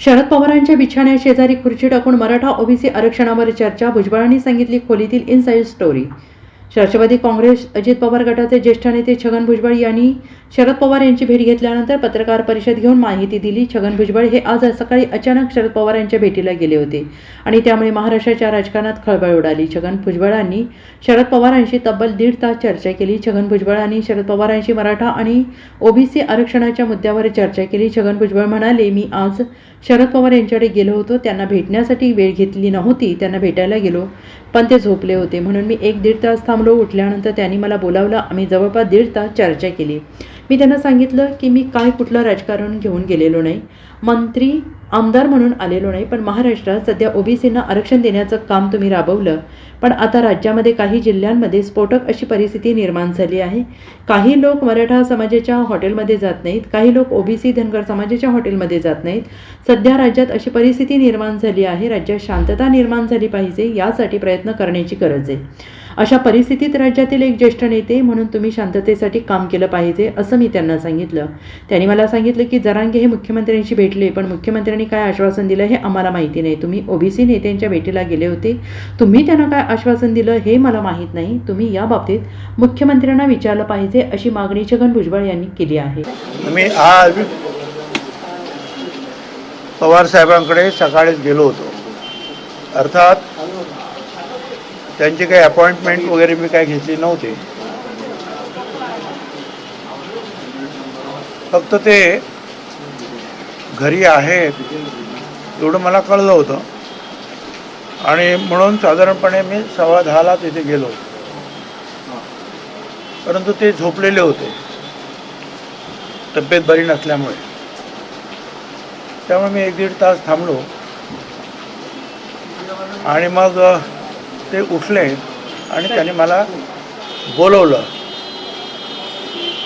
शरद पवारांच्या बिछाण्या शेजारी खुर्ची टाकून मराठा ओबीसी आरक्षणावर चर्चा भुजबळांनी सांगितली खोलीतील inside story Rashtravadi Congress Ajit Pawar गटाचे ज्येष्ठ नेते छगन भुजबळ यांनी शरद पवार यांची भेट घेतल्यानंतर पत्रकार परिषद घेऊन माहिती दिली. छगन भुजबळ हे आज सकाळी अचानक शरद पवार यांच्या भेटीला गेले होते आणि त्यामुळे महाराष्ट्राच्या राजकारणात खळबळ उडाली. छगन भुजबळांनी शरद पवारांशी तब्बल दीड तास चर्चा केली. छगन भुजबळांनी शरद पवारांशी मराठा आणि ओबीसी आरक्षणाच्या मुद्द्यावर चर्चा केली. छगन भुजबळ म्हणाले मी आज शरद पवार यांच्याकडे गेलो होतो. त्यांना भेटण्यासाठी वेळ घेतली नव्हती. त्यांना भेटायला गेलो पण ते झोपले होते. म्हणून मी एक दीड तास थांब थांबलो उठल्यानंतर त्यांनी मला बोलावलं. आम्ही जवळपास दीड तास चर्चा केली. मी त्यांना सांगितलं की मी काय कुठलं राजकारण घेऊन गेलेलो नाही. मंत्री आमदार म्हणून आलेलो नाही पण महाराष्ट्रात सध्या ओबीसींना आरक्षण देण्याचं काम तुम्ही राबवलं. पण आता राज्यामध्ये काही जिल्ह्यांमध्ये स्फोटक अशी परिस्थिती निर्माण झाली आहे. काही लोक मराठा समाजाच्या हॉटेलमध्ये जात नाहीत. काही लोक ओबीसी धनगर समाजाच्या हॉटेलमध्ये जात नाहीत. सध्या राज्यात अशी परिस्थिती निर्माण झाली आहे. राज्यात शांतता निर्माण झाली पाहिजे यासाठी प्रयत्न करण्याची गरज आहे. अशा परिस्थितीत राज्यातील एक ज्येष्ठ नेते म्हणून तुम्ही शांततेसाठी काम केलं पाहिजे असं मी त्यांना सांगितलं. त्यांनी मला सांगितलं की जरांगे हे मुख्यमंत्र्यांशी भेटले पण मुख्यमंत्र्यांनी काय आश्वासन दिलं हे आम्हाला माहिती नाही. तुम्ही ओबीसी नेत्यांच्या भेटीला गेले होते. तुम्ही त्यांना काय आश्वासन दिलं हे मला माहीत नाही. तुम्ही या बाबतीत मुख्यमंत्र्यांना विचारलं पाहिजे अशी मागणी छगन भुजबळ यांनी केली आहे. मी आज पवार साहेबांकडे सकाळीच गेलो होतो. अर्थात त्यांची काही अपॉइंटमेंट वगैरे मी काय घेतली नव्हती. फक्त ते घरी आहेत एवढं मला कळलं होतं. आणि म्हणून साधारणपणे मी सव्वा दहाला तिथे गेलो. परंतु ते झोपलेले होते. तब्येत बरी नसल्यामुळे. त्यामुळे मी एक दीड तास थांबलो. आणि मग ते उठले आणि त्यांनी मला बोलवलं.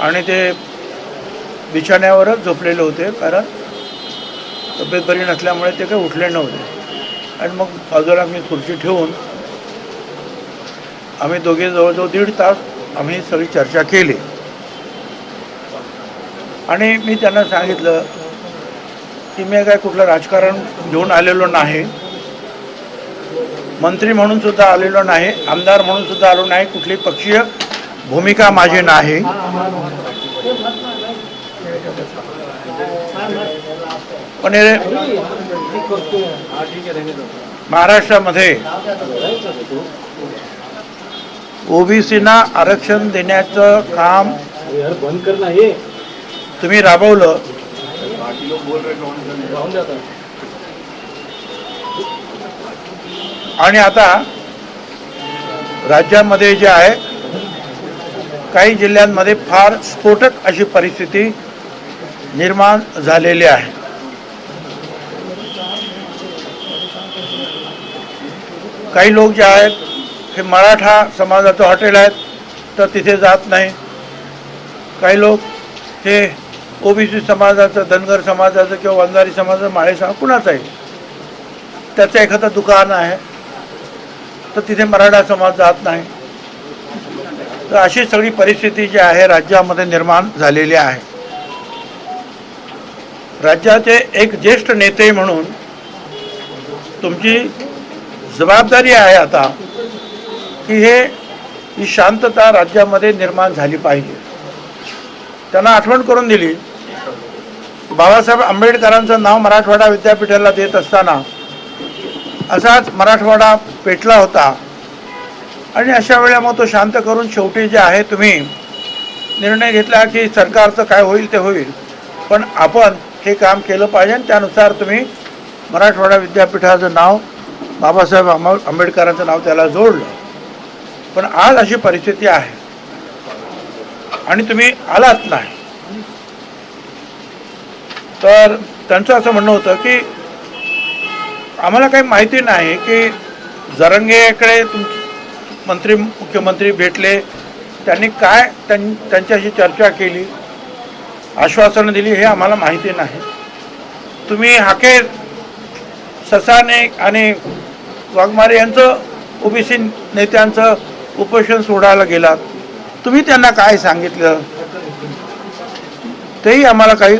आणि ते बिछाण्यावरच झोपलेले होते कारण तब्येत बरी नसल्यामुळे ते काही उठले नव्हते. आणि मग बाजूला मी खुर्ची ठेवून आम्ही दोघे जवळजवळ दीड तास आम्ही सगळी चर्चा केली. आणि मी त्यांना सांगितलं की मी काय कुठलं राजकारण घेऊन आलेलो नाही. मंत्री म्हणून सुद्धा आलेलो नाही आमदार म्हणून सुद्धा आलो नाही कुठली पक्षीय भूमिका माझी नाही. पण महाराष्ट्रामध्ये ओबीसीना आरक्षण देण्याचं काम तुम्ही राबवलं. आणि आता राज्यामध्ये जे आहे काही जिल्ह्यांमध्ये फार स्फोटक अशी परिस्थिती निर्माण झालेली आहे. काही लोक जे आहेत हे मराठा समाजाचं हॉटेल आहेत तर तिथे जात नाही. काही लोक हे ओबीसी समाजाचं धनगर समाजाचं किंवा वंजारी समाजाचं माळे समाज कुणाचं आहे त्याचं एखादं दुकान आहे. तर तिथे मराठा समाज जात नाही. तर अशी सगळी परिस्थिती जी आहे राज्यामध्ये निर्माण झालेली आहे. राज्याचे एक ज्येष्ठ नेते म्हणून तुमची जबाबदारी आहे आता की हे ही शांतता राज्यामध्ये निर्माण झाली पाहिजे. त्यांना आठवण करून दिली. बाबासाहेब आंबेडकरांचं नाव मराठवाडा विद्यापीठाला देत असताना असाच मराठवाडा पेटला होता. आणि अशा वेळेला मग तो शांत करून शेवटी जे आहे तुम्ही निर्णय घेतला की सरकारचं काय होईल ते होईल. पण आपण हे काम केलं पाहिजे आणि त्यानुसार तुम्ही मराठवाडा विद्यापीठाचं नाव बाबासाहेब आंबे आंबेडकरांचं नाव त्याला जोडलं. पण आज अशी परिस्थिती आहे. आणि तुम्ही आलात नाही. तर त्यांचं असं म्हणणं होतं की आम्हाला काही माहिती नाही की जरंगेकडे तुम मंत्री मुख्यमंत्री भेटले त्यांनी काय त्यां त्यांच्याशी चर्चा केली आश्वासनं दिली हे आम्हाला माहिती नाही. तुम्ही हाके ससाने आणि वाघमारे यांचं ओबीसी नेत्यांचं उपोषण सोडायला गेलात. तुम्ही त्यांना काय सांगितलं? तेही आम्हाला काही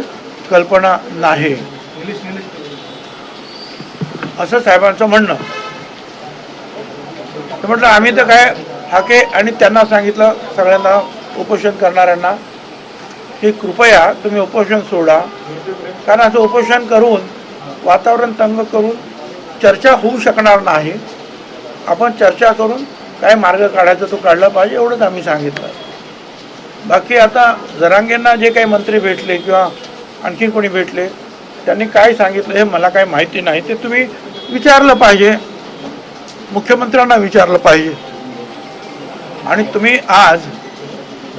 कल्पना नाही. असं साहेबांचं म्हणणं. तर म्हटलं आम्ही तर काय हाके आणि त्यांना सांगितलं सगळ्यांना उपोषण करणाऱ्यांना की कृपया तुम्ही उपोषण सोडा. कारण असं उपोषण करून वातावरण तंग करून चर्चा होऊ शकणार नाही. आपण चर्चा करून काय मार्ग काढायचा तो काढला पाहिजे एवढंच आम्ही सांगितलं. बाकी आता जरांगेंना जे काही मंत्री भेटले किंवा आणखी कोणी भेटले त्यांनी काय सांगितलं हे मला काही माहिती नाही. ते तुम्ही विचारलं पाहिजे. मुख्यमंत्र्यांना विचारलं पाहिजे. आणि तुम्ही आज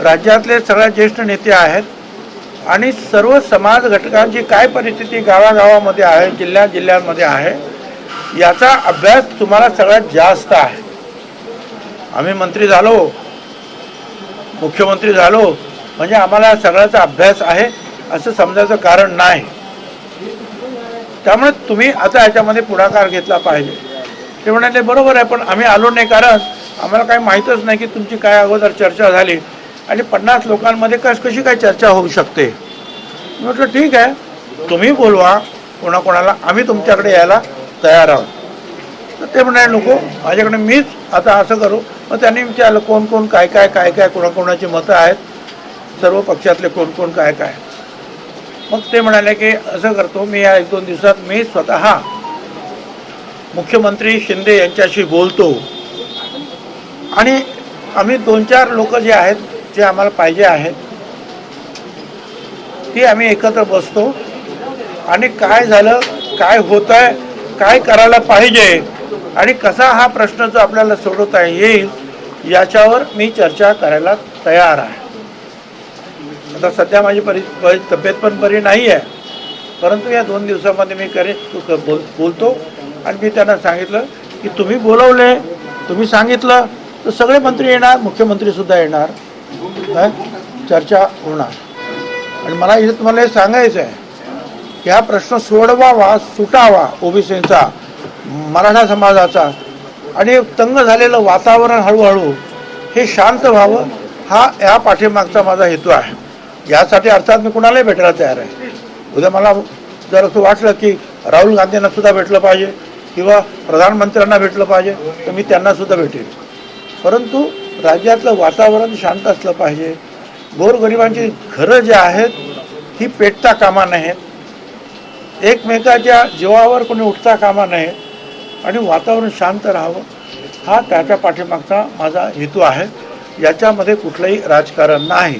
राज्यातले सगळ्यात ज्येष्ठ नेते आहेत आणि सर्व समाज घटकांची काय परिस्थिती गावागावामध्ये आहे जिल्ह्या जिल्ह्यांमध्ये आहे याचा अभ्यास तुम्हाला सगळ्यात जास्त आहे. आम्ही मंत्री झालो मुख्यमंत्री झालो म्हणजे आम्हाला सगळ्याचा अभ्यास आहे असं समजायचं कारण नाही. त्यामुळे तुम्ही आता याच्यामध्ये पुढाकार घेतला पाहिजे. ते म्हणाले बरोबर आहे पण आम्ही आलो नाही कारण आम्हाला काही माहीतच नाही की तुमची काय अगोदर चर्चा झाली आणि पन्नास लोकांमध्ये कस कशी काय चर्चा होऊ शकते? म्हटलं ठीक आहे तुम्ही बोलवा कोणाकोणाला आम्ही तुमच्याकडे यायला तयार आहोत. तर ते म्हणाले नको माझ्याकडे मीच आता असं करू. मग त्यांनी विचारलं कोण कोण काय काय काय काय कोणाकोणाची मतं आहेत? सर्व पक्षातले कोण कोण काय काय? मग ते म्हणाले की असं करतो मी या एक दोन दिवसात मी स्वतः मुख्यमंत्री शिंदे यांच्याशी बोलतो. आणि आम्ही दोन चार लोक जे आहेत जे आम्हाला पाहिजे आहेत ती आम्ही एकत्र बसतो. आणि काय झालं काय होत आहे काय करायला पाहिजे आणि कसा हा प्रश्न जो आपल्याला सोडवता येईल याच्यावर मी चर्चा करायला तयार आहे. आता सध्या माझी परि तब्येत पण बरी नाही आहे. परंतु या दोन दिवसामध्ये मी करे बोल बोलतो. आणि मी त्यांना सांगितलं की तुम्ही बोलवले तुम्ही सांगितलं तर सगळे मंत्री येणार मुख्यमंत्रीसुद्धा येणार. काय चर्चा होणार. आणि मला इथे तुम्हाला हे सांगायचं आहे की हा प्रश्न सोडवावा सुटावा ओबीसींचा मराठा समाजाचा. आणि तंग झालेलं वातावरण हळूहळू हे शांत व्हावं हा या पाठीमागचा माझा हेतू आहे. यासाठी अर्थात मी कुणालाही भेटायला तयार आहे. उद्या मला जर असं वाटलं की राहुल गांधींना सुद्धा भेटलं पाहिजे किंवा प्रधानमंत्र्यांना भेटलं पाहिजे तर मी त्यांना सुद्धा भेटेल परंतु राज्यातलं वातावरण शांत असलं पाहिजे. गोरगरिबांची घरं जी आहेत ही पेटता कामा नयेत. एकमेकाच्या जीवावर कोणी उठता कामा नये आणि वातावरण शांत राहावं हा त्याच्या पाठीमागचा माझा हेतू आहे. याच्यामध्ये कुठलंही राजकारण नाही.